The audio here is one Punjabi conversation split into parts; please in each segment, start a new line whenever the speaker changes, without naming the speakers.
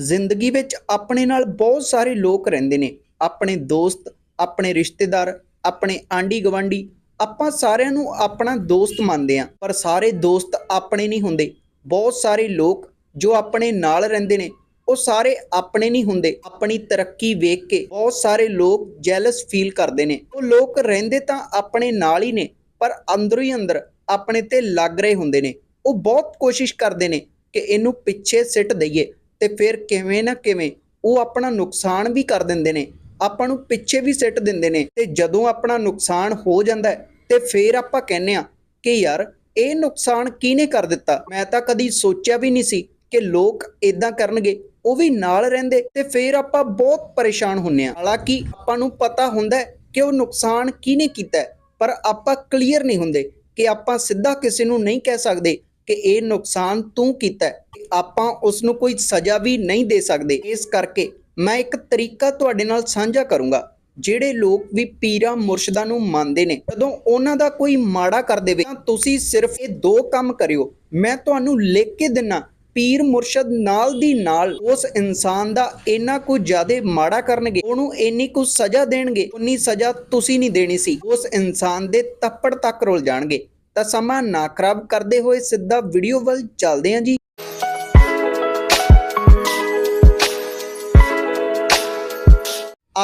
ਜ਼ਿੰਦਗੀ ਵਿੱਚ ਆਪਣੇ ਨਾਲ ਬਹੁਤ ਸਾਰੇ ਲੋਕ ਰਹਿੰਦੇ ਨੇ। ਆਪਣੇ ਦੋਸਤ, ਆਪਣੇ ਰਿਸ਼ਤੇਦਾਰ, ਆਪਣੇ ਆਂਢੀ ਗਵਾਂਢੀ ਆਪਾਂ ਸਾਰਿਆਂ ਨੂੰ ਆਪਣਾ ਦੋਸਤ ਮੰਨਦੇ ਆ ਪਰ ਸਾਰੇ ਦੋਸਤ ਆਪਣੇ ਨਹੀਂ ਹੁੰਦੇ। ਬਹੁਤ ਸਾਰੇ ਲੋਕ ਜੋ ਆਪਣੇ ਨਾਲ ਰਹਿੰਦੇ ਨੇ, ਉਹ ਸਾਰੇ ਆਪਣੇ ਨਹੀਂ ਹੁੰਦੇ। ਆਪਣੀ ਤਰੱਕੀ ਵੇਖ ਕੇ ਬਹੁਤ ਸਾਰੇ ਲੋਕ ਜੈਲਸ ਫੀਲ ਕਰਦੇ ਨੇ। ਉਹ ਲੋਕ ਰਹਿੰਦੇ ਤਾਂ ਆਪਣੇ ਨਾਲ ਹੀ ਨੇ, ਪਰ ਅੰਦਰੋਂ ਹੀ ਅੰਦਰ ਆਪਣੇ ਤੇ ਲੱਗ ਰਹੇ ਹੁੰਦੇ ਨੇ। ਉਹ ਬਹੁਤ ਕੋਸ਼ਿਸ਼ ਕਰਦੇ ਨੇ ਕਿ ਇਹਨੂੰ ਪਿੱਛੇ ਸਿੱਟ ਦਈਏ। ਤੇ ਫਿਰ ਕਿਵੇਂ ਨਾ ਕਿਵੇਂ ਉਹ ਆਪਣਾ ਨੁਕਸਾਨ ਵੀ ਕਰ ਦਿੰਦੇ ਨੇ, ਆਪਾਂ ਨੂੰ ਪਿੱਛੇ ਵੀ ਸਿੱਟ ਦਿੰਦੇ ਨੇ ਤੇ ਜਦੋਂ ਆਪਣਾ ਨੁਕਸਾਨ ਹੋ ਜਾਂਦਾ ਤੇ ਫਿਰ ਆਪਾਂ ਕਹਿੰਨੇ ਆ ਕਿ ਯਾਰ ਇਹ ਨੁਕਸਾਨ ਕਿਹਨੇ ਕਰ ਦਿੱਤਾ? ਮੈਂ ਤਾਂ ਕਦੀ ਸੋਚਿਆ ਵੀ ਨਹੀਂ ਸੀ ਕਿ ਲੋਕ ਇਦਾਂ ਕਰਨਗੇ, ਉਹ ਵੀ ਨਾਲ ਰਹਿੰਦੇ ਤੇ ਫਿਰ ਆਪਾਂ ਬਹੁਤ ਪਰੇਸ਼ਾਨ ਹੁੰਨੇ ਆ ਹਾਲਾਂਕਿ ਆਪਾਂ ਨੂੰ ਪਤਾ ਹੁੰਦਾ ਕਿ ਉਹ ਨੁਕਸਾਨ ਕਿਹਨੇ ਕੀਤਾ ਪਰ ਆਪਾਂ ਕਲੀਅਰ ਨਹੀਂ ਹੁੰਦੇ ਕਿ ਆਪਾਂ ਸਿੱਧਾ ਕਿਸੇ ਨੂੰ ਨਹੀਂ ਕਹਿ ਸਕਦੇ ਕਿ ਇਹ ਨੁਕਸਾਨ ਤੂੰ ਕੀਤਾ ਆਪਾਂ ਉਸ ਨੂੰ ਕੋਈ ਸਜ਼ਾ ਵੀ ਨਹੀਂ ਦੇ ਸਕਦੇ। ਇਸ ਕਰਕੇ ਮੈਂ ਇੱਕ ਤਰੀਕਾ ਤੁਹਾਡੇ ਨਾਲ ਸਾਂਝਾ ਕਰੂੰਗਾ। ਜਿਹੜੇ ਲੋਕ ਵੀ ਪੀਰਾਂ ਮੁਰਸ਼ਿਦਾਂ ਨੂੰ ਮੰਨਦੇ ਨੇ, ਜਦੋਂ ਉਹਨਾਂ ਦਾ ਕੋਈ ਮਾੜਾ ਕਰ ਦੇਵੇ, ਤਾਂ ਤੁਸੀਂ ਸਿਰਫ ਇਹ ਦੋ ਕੰਮ ਕਰਿਓ। ਮੈਂ ਤੁਹਾਨੂੰ ਲਿਖ ਕੇ ਦਿੰਨਾ, ਪੀਰ ਮੁਰਸ਼ਦ ਨਾਲ ਦੀ ਨਾਲ ਉਸ ਇਨਸਾਨ ਦਾ ਇੰਨਾ ਕੁ ਜ਼ਿਆਦਾ ਮਾੜਾ ਕਰਨਗੇ, ਉਹਨੂੰ ਇੰਨੀ ਕੁ ਸਜ਼ਾ ਦੇਣਗੇ ਉਨੀ ਸਜ਼ਾ ਤੁਸੀਂ ਨਹੀਂ ਦੇਣੀ ਸੀ। ਉਸ ਇਨਸਾਨ ਦੇ ਤੱਪੜ ਤੱਕ ਰੁਲ ਜਾਣਗੇ। ਤਾਂ ਸਮਾਂ ਨਾ ਖਰਾਬ ਕਰਦੇ ਹੋਏ ਸਿੱਧਾ ਵੀਡੀਓ ਵੱਲ ਚੱਲਦੇ ਹਾਂ ਜੀ।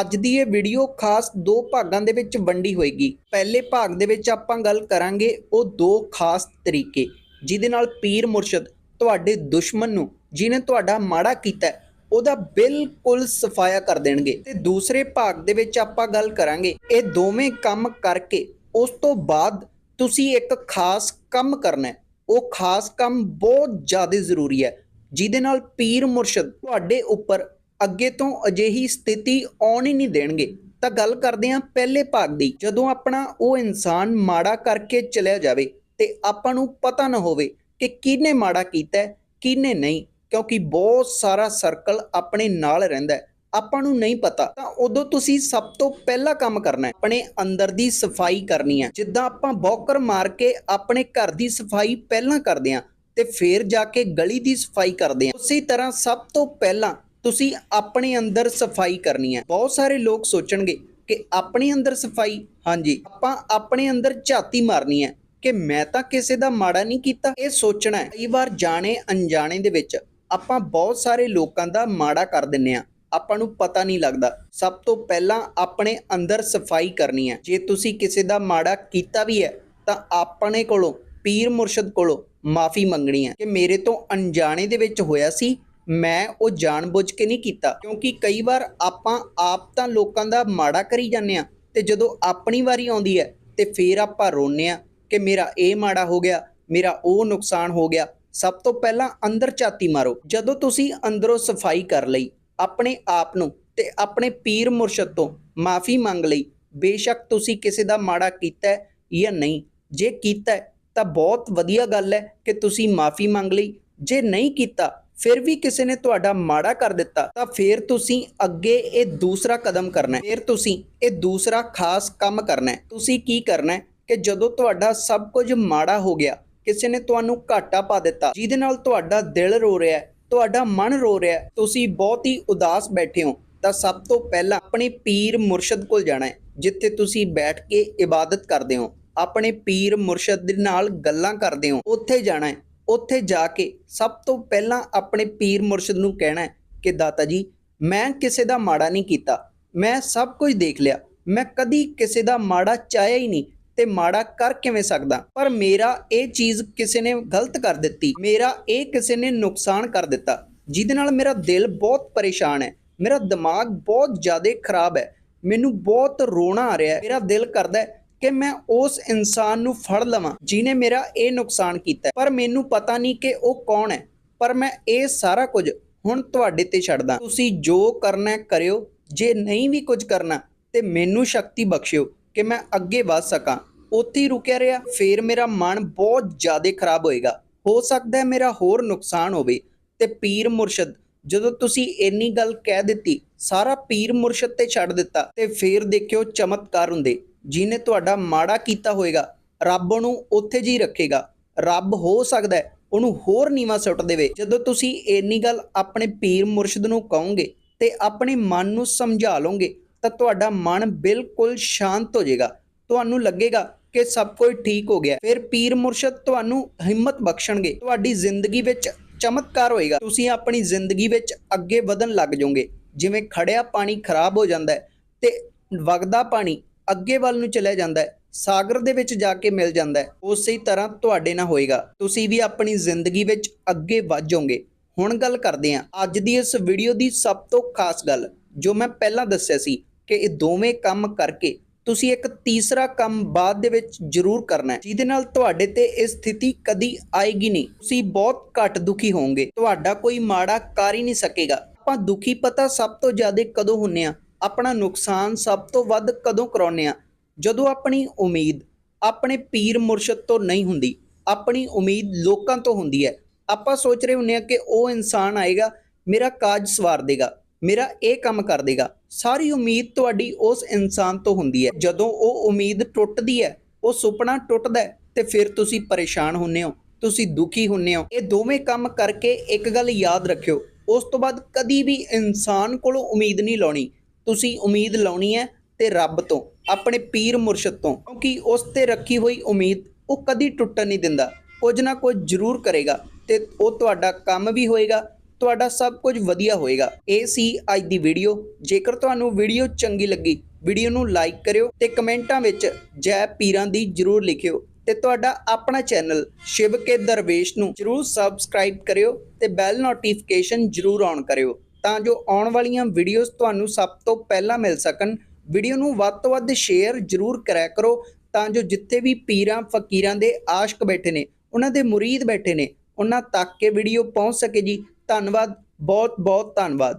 ਅੱਜ ਦੀ ਇਹ ਵੀਡੀਓ ਖਾਸ ਦੋ ਭਾਗਾਂ ਦੇ ਵਿੱਚ ਵੰਡੀ ਹੋਏਗੀ। ਪਹਿਲੇ ਭਾਗ ਦੇ ਵਿੱਚ ਆਪਾਂ ਗੱਲ ਕਰਾਂਗੇ ਉਹ ਦੋ ਖਾਸ ਤਰੀਕੇ, ਜਿਹਦੇ ਨਾਲ ਪੀਰ ਮੁਰਸ਼ਦ ਤੁਹਾਡੇ ਦੁਸ਼ਮਣ ਨੂੰ ਜਿਹਨੇ ਤੁਹਾਡਾ ਮਾੜਾ ਕੀਤਾ, ਉਹਦਾ ਬਿਲਕੁਲ ਸਫਾਇਆ ਕਰ ਦੇਣਗੇ। ਤੇ ਦੂਸਰੇ ਭਾਗ ਦੇ ਵਿੱਚ ਆਪਾਂ ਗੱਲ ਕਰਾਂਗੇ ਇਹ ਦੋਵੇਂ ਕੰਮ ਕਰਕੇ, ਉਸ ਤੋਂ ਬਾਅਦ ਤੁਸੀਂ ਇੱਕ ਖਾਸ ਕੰਮ ਕਰਨਾ ਹੈ। ਉਹ ਖਾਸ ਕੰਮ ਬਹੁਤ ਜ਼ਿਆਦਾ ਜ਼ਰੂਰੀ ਹੈ, ਜਿਹਦੇ ਨਾਲ ਪੀਰ ਮੁਰਸ਼ਦ ਤੁਹਾਡੇ ਉੱਪਰ ਅੱਗੇ ਤੋਂ ਅਜਿਹੀ ਸਥਿਤੀ ਆਉਣ ਹੀ ਨਹੀਂ ਦੇਣਗੇ। ਤਾਂ ਗੱਲ ਕਰਦੇ ਹਾਂ ਪਹਿਲੇ ਭਾਗ ਦੀ, ਜਦੋਂ ਆਪਣਾ ਉਹ ਇਨਸਾਨ ਮਾੜਾ ਕਰਕੇ ਚਲਿਆ ਜਾਵੇ ਤੇ ਆਪਾਂ ਨੂੰ ਪਤਾ ਨਾ ਹੋਵੇ ਕਿ ਕਿਹਨੇ ਮਾੜਾ ਕੀਤਾ ਹੈ, ਕਿਹਨੇ ਨਹੀਂ, ਕਿਉਂਕਿ ਬਹੁਤ ਸਾਰਾ ਸਰਕਲ ਆਪਣੇ ਨਾਲ ਰਹਿੰਦਾ ਹੈ। ਆਪਾਂ ਨੂੰ ਨਹੀਂ ਪਤਾ, ਤਾਂ ਉਦੋਂ ਤੁਸੀਂ ਸਭ ਤੋਂ ਪਹਿਲਾ ਕੰਮ ਕਰਨਾ ਹੈ, ਆਪਣੇ ਅੰਦਰ ਦੀ ਸਫ਼ਾਈ ਕਰਨੀ ਹੈ। ਜਿੱਦਾਂ ਆਪਾਂ ਬੌਕਰ ਮਾਰ ਕੇ ਆਪਣੇ ਘਰ ਦੀ ਸਫ਼ਾਈ ਪਹਿਲਾਂ ਕਰਦੇ ਹਾਂ ਤੇ ਫਿਰ ਜਾ ਕੇ ਗਲੀ ਦੀ ਸਫ਼ਾਈ ਕਰਦੇ ਹਾਂ, ਉਸੇ ਤਰ੍ਹਾਂ ਸਭ ਤੋਂ ਪਹਿਲਾਂ ਤੁਸੀਂ ਆਪਣੇ ਅੰਦਰ ਸਫ਼ਾਈ ਕਰਨੀ ਹੈ। ਬਹੁਤ ਸਾਰੇ ਲੋਕ ਸੋਚਣਗੇ ਕਿ ਆਪਣੇ ਅੰਦਰ ਸਫ਼ਾਈ, ਹਾਂਜੀ, ਆਪਾਂ ਆਪਣੇ ਅੰਦਰ ਝਾਤੀ ਮਾਰਨੀ ਹੈ ਕਿ ਮੈਂ ਤਾਂ ਕਿਸੇ ਦਾ ਮਾੜਾ ਨਹੀਂ ਕੀਤਾ। ਇਹ ਸੋਚਣਾ ਹੈ। ਕਈ ਵਾਰ ਜਾਣੇ ਅਣਜਾਣੇ ਦੇ ਵਿੱਚ ਆਪਾਂ ਬਹੁਤ ਸਾਰੇ ਲੋਕਾਂ ਦਾ ਮਾੜਾ ਕਰ ਦਿੰਨੇ ਆ ਆਪਾਂ ਨੂੰ ਪਤਾ ਨਹੀਂ ਲੱਗਦਾ। ਸਭ ਤੋਂ ਪਹਿਲਾਂ ਆਪਣੇ ਅੰਦਰ ਸਫ਼ਾਈ ਕਰਨੀ ਹੈ। ਜੇ ਤੁਸੀਂ ਕਿਸੇ ਦਾ ਮਾੜਾ ਕੀਤਾ ਵੀ ਹੈ, ਤਾਂ ਆਪਣੇ ਕੋਲੋਂ, ਪੀਰ ਮੁਰਸ਼ਦ ਕੋਲੋਂ ਮਾਫੀ ਮੰਗਣੀ ਹੈ ਕਿ ਮੇਰੇ ਤੋਂ ਅਣਜਾਣੇ ਦੇ ਵਿੱਚ ਹੋਇਆ ਸੀ। ਮੈਂ ਉਹ ਜਾਣਬੁੱਝ ਕੇ ਨਹੀਂ ਕੀਤਾ। ਕਿਉਂਕਿ ਕਈ ਵਾਰ ਆਪਾਂ ਆਪ ਤਾਂ ਲੋਕਾਂ ਦਾ ਮਾੜਾ ਕਰੀ ਜਾਂਦੇ ਆ ਤੇ ਜਦੋਂ ਆਪਣੀ ਵਾਰੀ ਆਉਂਦੀ ਹੈ ਤੇ ਫੇਰ ਆਪਾਂ ਰੋਨੇ ਆ ਕਿ ਮੇਰਾ ਇਹ ਮਾੜਾ ਹੋ ਗਿਆ, ਮੇਰਾ ਉਹ ਨੁਕਸਾਨ ਹੋ ਗਿਆ। ਸਭ ਤੋਂ ਪਹਿਲਾਂ ਅੰਦਰ ਝਾਤੀ ਮਾਰੋ। ਜਦੋਂ ਤੁਸੀਂ ਅੰਦਰੋਂ ਸਫ਼ਾਈ ਕਰ ਲਈ ਆਪਣੇ ਆਪ ਨੂੰ ਤੇ ਆਪਣੇ ਪੀਰ ਮੁਰਸ਼ਦ ਤੋਂ ਮਾਫੀ ਮੰਗ ਲਈ, ਬੇਸ਼ੱਕ ਤੁਸੀਂ ਕਿਸੇ ਦਾ ਮਾੜਾ ਕੀਤਾ ਹੈ ਜਾਂ ਨਹੀਂ। ਜੇ ਕੀਤਾ ਤਾਂ ਬਹੁਤ ਵਧੀਆ ਗੱਲ ਹੈ ਕਿ ਤੁਸੀਂ ਮਾਫੀ ਮੰਗ ਲਈ। ਜੇ ਨਹੀਂ ਕੀਤਾ ਫਿਰ ਵੀ ਕਿਸੇ ਨੇ ਤੁਹਾਡਾ ਮਾੜਾ ਕਰ ਦਿੱਤਾ, ਤਾਂ ਫਿਰ ਤੁਸੀਂ ਅੱਗੇ ਇਹ ਦੂਸਰਾ ਕਦਮ ਕਰਨਾ ਹੈ। ਫਿਰ ਤੁਸੀਂ ਇਹ ਦੂਸਰਾ ਖਾਸ ਕੰਮ ਕਰਨਾ ਹੈ। ਤੁਸੀਂ ਕੀ ਕਰਨਾ ਹੈ ਕਿ ਜਦੋਂ ਤੁਹਾਡਾ ਸਭ ਕੁਝ ਮਾੜਾ ਹੋ ਗਿਆ, ਕਿਸੇ ਨੇ ਤੁਹਾਨੂੰ ਘਾਟਾ ਪਾ ਦਿੱਤਾ, ਜਿਹਦੇ ਨਾਲ ਤੁਹਾਡਾ ਦਿਲ ਰੋ ਰਿਹਾ ਹੈ, ਤੁਹਾਡਾ ਮਨ ਰੋ ਰਿਹਾ ਹੈ, ਤੁਸੀਂ ਬਹੁਤ ਹੀ ਉਦਾਸ ਬੈਠੇ ਹੋ, ਤਾਂ ਸਭ ਤੋਂ ਪਹਿਲਾਂ ਆਪਣੇ ਪੀਰ ਮੁਰਸ਼ਦ ਕੋਲ ਜਾਣਾ ਹੈ, ਜਿੱਥੇ ਤੁਸੀਂ ਬੈਠ ਕੇ ਇਬਾਦਤ ਕਰਦੇ ਹੋ, ਆਪਣੇ ਪੀਰ ਮੁਰਸ਼ਦ ਦੇ ਨਾਲ ਗੱਲਾਂ ਕਰਦੇ ਹੋ, ਉੱਥੇ ਜਾਣਾ ਹੈ। ਉੱਥੇ ਜਾ ਕੇ ਸਭ ਤੋਂ ਪਹਿਲਾਂ ਆਪਣੇ ਪੀਰ ਮੁਰਸ਼ਿਦ ਨੂੰ ਕਹਿਣਾ ਕਿ ਦਾਤਾ ਜੀ, ਮੈਂ ਕਿਸੇ ਦਾ ਮਾੜਾ ਨਹੀਂ ਕੀਤਾ। ਮੈਂ ਸਭ ਕੁਝ ਦੇਖ ਲਿਆ। ਮੈਂ ਕਦੀ ਕਿਸੇ ਦਾ ਮਾੜਾ ਚਾਹਿਆ ਹੀ ਨਹੀਂ ਤੇ ਮਾੜਾ ਕਰ ਕਿਵੇਂ ਸਕਦਾ? ਪਰ ਮੇਰਾ ਇਹ ਚੀਜ਼ ਕਿਸੇ ਨੇ ਗਲਤ ਕਰ ਦਿੱਤੀ। ਮੇਰਾ ਇਹ ਕਿਸੇ ਨੇ ਨੁਕਸਾਨ ਕਰ ਦਿੱਤਾ। ਜਿਹਦੇ ਨਾਲ ਮੇਰਾ ਦਿਲ ਬਹੁਤ ਪਰੇਸ਼ਾਨ ਹੈ। ਮੇਰਾ ਦਿਮਾਗ ਬਹੁਤ ਜ਼ਿਆਦਾ ਖਰਾਬ ਹੈ। ਮੈਨੂੰ ਬਹੁਤ ਰੋਣਾ ਆ ਰਿਹਾ ਹੈ। ਮੇਰਾ ਦਿਲ ਕਰਦਾ ਹੈ ਕਿ ਮੈਂ ਉਸ ਇਨਸਾਨ ਨੂੰ ਫੜ ਲਵਾਂ ਜਿਨੇ ਮੇਰਾ ਇਹ ਨੁਕਸਾਨ ਕੀਤਾ ਪਰ ਮੈਨੂੰ ਪਤਾ ਨਹੀਂ ਕਿ ਉਹ ਕੌਣ ਹੈ। ਪਰ ਮੈਂ ਇਹ ਸਾਰਾ ਕੁਝ ਹੁਣ ਤੁਹਾਡੇ ਤੇ ਛੱਡਦਾ ਤੁਸੀਂ ਜੋ ਕਰਨਾ ਕਰਿਓ। ਜੇ ਨਹੀਂ ਵੀ ਕੁਝ ਕਰਨਾ, ਤੇ ਮੈਨੂੰ ਸ਼ਕਤੀ ਬਖਸ਼ਿਓ ਕਿ ਮੈਂ ਅੱਗੇ ਵਧ ਸਕਾਂ। ਉੱਥੇ ਹੀ ਰੁਕਿਆ ਰਿਹਾ। ਫੇਰ ਮੇਰਾ ਮਨ ਬਹੁਤ ਜ਼ਿਆਦਾ ਖਰਾਬ ਹੋਏਗਾ। ਹੋ ਸਕਦਾ ਹੈ ਮੇਰਾ ਹੋਰ ਨੁਕਸਾਨ ਹੋਵੇ। ਤੇ ਪੀਰ ਮੁਰਸ਼ਦ, ਜਦੋਂ ਤੁਸੀਂ ਇੰਨੀ ਗੱਲ ਕਹਿ ਦਿੱਤੀ, ਸਾਰਾ ਪੀਰ ਮੁਰਸ਼ਦ ਤੇ ਛੱਡ ਦਿੱਤਾ। ਤੇ ਫੇਰ ਦੇਖਿਓ ਚਮਤਕਾਰ ਹੁੰਦੇ। ਜਿਹਨੇ ਤੁਹਾਡਾ ਮਾੜਾ ਕੀਤਾ ਹੋਏਗਾ, ਰੱਬ ਨੂੰ ਉੱਥੇ ਜੀ ਰੱਖੇਗਾ। ਰੱਬ ਹੋ ਸਕਦਾ ਹੈ, ਉਹਨੂੰ ਹੋਰ ਨੀਵਾ ਸੁੱਟ ਦੇਵੇ। ਜਦੋਂ ਤੁਸੀਂ ਇੰਨੀ ਗੱਲ ਆਪਣੇ ਪੀਰ ਮੁਰਸ਼ਿਦ ਨੂੰ ਕਹੋਗੇ ਤੇ ਆਪਣੇ ਮਨ ਨੂੰ ਸਮਝਾ ਲਓਗੇ, ਤਾਂ ਤੁਹਾਡਾ ਮਨ ਬਿਲਕੁਲ ਸ਼ਾਂਤ ਹੋ ਜਾਏਗਾ। ਤੁਹਾਨੂੰ ਲੱਗੇਗਾ ਕਿ ਸਭ ਕੁਝ ਠੀਕ ਹੋ ਗਿਆ। ਫਿਰ ਪੀਰ ਮੁਰਸ਼ਿਦ ਤੁਹਾਨੂੰ ਹਿੰਮਤ ਬਖਸ਼ਣਗੇ। ਤੁਹਾਡੀ ਜ਼ਿੰਦਗੀ ਵਿੱਚ ਚਮਤਕਾਰ ਹੋਏਗਾ। ਤੁਸੀਂ ਆਪਣੀ ਜ਼ਿੰਦਗੀ ਵਿੱਚ ਅੱਗੇ ਵਧਣ ਲੱਗ ਜਾਓਗੇ। ਜਿਵੇਂ ਖੜਿਆ ਪਾਣੀ ਖਰਾਬ ਹੋ ਜਾਂਦਾ ਹੈ ਤੇ ਵਗਦਾ ਪਾਣੀ ਅੱਗੇ ਵੱਲ ਨੂੰ ਚਲਿਆ ਜਾਂਦਾ ਹੈ, ਸਾਗਰ ਦੇ ਵਿੱਚ ਜਾ ਕੇ ਮਿਲ ਜਾਂਦਾ ਹੈ। ਉਸੇ ਹੀ ਤਰ੍ਹਾਂ ਤੁਹਾਡੇ ਨਾਲ ਹੋਏਗਾ। ਤੁਸੀਂ ਵੀ ਆਪਣੀ ਜ਼ਿੰਦਗੀ ਵਿੱਚ ਅੱਗੇ ਵਧ ਹੁਣ ਗੱਲ ਕਰਦੇ ਹਾਂ ਅੱਜ ਦੀ ਇਸ ਵੀਡੀਓ ਦੀ ਸਭ ਤੋਂ ਖਾਸ ਗੱਲ, ਜੋ ਮੈਂ ਪਹਿਲਾਂ ਦੱਸਿਆ ਸੀ ਕਿ ਇਹ ਦੋਵੇਂ ਕੰਮ ਕਰਕੇ ਤੁਸੀਂ ਇੱਕ ਤੀਸਰਾ ਕੰਮ ਬਾਅਦ ਦੇ ਵਿੱਚ ਜ਼ਰੂਰ ਕਰਨਾ ਹੈ, ਜਿਹਦੇ ਨਾਲ ਤੁਹਾਡੇ ਤੇ ਇਹ ਸਥਿਤੀ ਕਦੀ ਆਏਗੀ ਨਹੀਂ। ਤੁਸੀਂ ਬਹੁਤ ਘੱਟ ਦੁਖੀ ਹੋਵੋਗੇ। ਤੁਹਾਡਾ ਕੋਈ ਮਾੜਾ ਕਰ ਹੀ ਨਹੀਂ ਸਕੇਗਾ। ਆਪਾਂ ਦੁਖੀ ਪਤਾ ਸਭ ਤੋਂ ਜ਼ਿਆਦਾ ਕਦੋਂ ਹੁੰਨੇ ਆ ਆਪਣਾ ਨੁਕਸਾਨ ਸਭ ਤੋਂ ਵੱਧ ਕਦੋਂ ਕਰਾਉਂਦੇ ਆ ਜਦੋਂ ਆਪਣੀ ਉਮੀਦ ਆਪਣੇ ਪੀਰ ਮੁਰਸ਼ਦ ਤੋਂ ਨਹੀਂ ਹੁੰਦੀ, ਆਪਣੀ ਉਮੀਦ ਲੋਕਾਂ ਤੋਂ ਹੁੰਦੀ ਹੈ। ਆਪਾਂ ਸੋਚ ਰਹੇ ਹੁੰਨੇ ਆ ਕਿ ਉਹ ਇਨਸਾਨ ਆਏਗਾ, ਮੇਰਾ ਕਾਜ ਸਵਾਰ ਦੇਗਾ, ਮੇਰਾ ਇਹ ਕੰਮ ਕਰ ਦੇਗਾ। ਸਾਰੀ ਉਮੀਦ ਤੁਹਾਡੀ ਉਸ ਇਨਸਾਨ ਤੋਂ ਹੁੰਦੀ ਹੈ। ਜਦੋਂ ਉਹ ਉਮੀਦ ਟੁੱਟਦੀ ਹੈ, ਉਹ ਸੁਪਨਾ ਟੁੱਟਦਾ ਹੈ, ਤੇ ਫਿਰ ਤੁਸੀਂ ਪਰੇਸ਼ਾਨ ਹੁੰਨੇ ਹੋ, ਤੁਸੀਂ ਦੁਖੀ ਹੁੰਨੇ ਹੋ। ਇਹ ਦੋਵੇਂ ਕੰਮ ਕਰਕੇ ਇੱਕ ਗੱਲ ਯਾਦ ਰੱਖਿਓ, ਉਸ ਤੋਂ ਬਾਅਦ ਕਦੀ ਵੀ ਇਨਸਾਨ ਕੋਲੋਂ ਉਮੀਦ ਨਹੀਂ ਲਾਉਣੀ। ਤੁਸੀਂ ਉਮੀਦ ਲਾਉਣੀ ਹੈ ਤੇ ਰੱਬ ਤੋਂ, ਆਪਣੇ ਪੀਰ ਮੁਰਸ਼ਦ ਤੋਂ, ਕਿਉਂਕਿ ਉਸ ਤੇ ਰੱਖੀ ਹੋਈ ਉਮੀਦ ਉਹ ਕਦੀ ਟੁੱਟਣ ਨਹੀਂ ਦਿੰਦਾ। ਕੁਝ ਨਾ ਕੁਝ ਜ਼ਰੂਰ ਕਰੇਗਾ ਤੇ ਉਹ ਤੁਹਾਡਾ ਕੰਮ ਵੀ ਹੋਏਗਾ, ਤੁਹਾਡਾ ਸਭ ਕੁਝ ਵਧੀਆ ਹੋਏਗਾ। ਇਹ ਸੀ ਅੱਜ ਦੀ ਵੀਡੀਓ। ਜੇਕਰ ਤੁਹਾਨੂੰ ਵੀਡੀਓ ਚੰਗੀ ਲੱਗੀ, ਵੀਡੀਓ ਨੂੰ ਲਾਈਕ ਕਰਿਓ ਤੇ ਕਮੈਂਟਾਂ ਵਿੱਚ ਜੈ ਪੀਰਾਂ ਦੀ ਜਰੂਰ ਲਿਖਿਓ ਤੇ ਤੁਹਾਡਾ ਆਪਣਾ ਚੈਨਲ ਸ਼ਿਵ ਕੇ ਦਰਵੇਸ਼ ਨੂੰ ਜਰੂਰ ਸਬਸਕ੍ਰਾਈਬ ਕਰਿਓ ਤੇ ਬੈਲ ਨੋਟੀਫਿਕੇਸ਼ਨ ਜਰੂਰ ਔਨ ਕਰਿਓ। ਤਾਂ ਜੋ ਆਉਣ ਵਾਲੀਆਂ ਵੀਡੀਓਜ਼ ਤੁਹਾਨੂੰ ਸਭ ਤੋਂ ਪਹਿਲਾਂ ਮਿਲ ਸਕਣ। ਵੀਡੀਓ ਨੂੰ ਵੱਧ ਤੋਂ ਵੱਧ ਸ਼ੇਅਰ ਜਰੂਰ ਕਰਿਆ ਕਰੋ ਤਾਂ ਜੋ ਜਿੱਥੇ ਵੀ ਪੀਰਾਂ, ਫਕੀਰਾਂ ਦੇ ਆਸ਼ਕ ਬੈਠੇ ਨੇ, ਉਹਨਾਂ ਦੇ ਮੁਰੀਦ ਬੈਠੇ ਨੇ, ਉਹਨਾਂ ਤੱਕ ਇਹ ਵੀਡੀਓ ਪਹੁੰਚ ਸਕੇ ਜੀ। ਧੰਨਵਾਦ ਬਹੁਤ ਬਹੁਤ ਧੰਨਵਾਦ।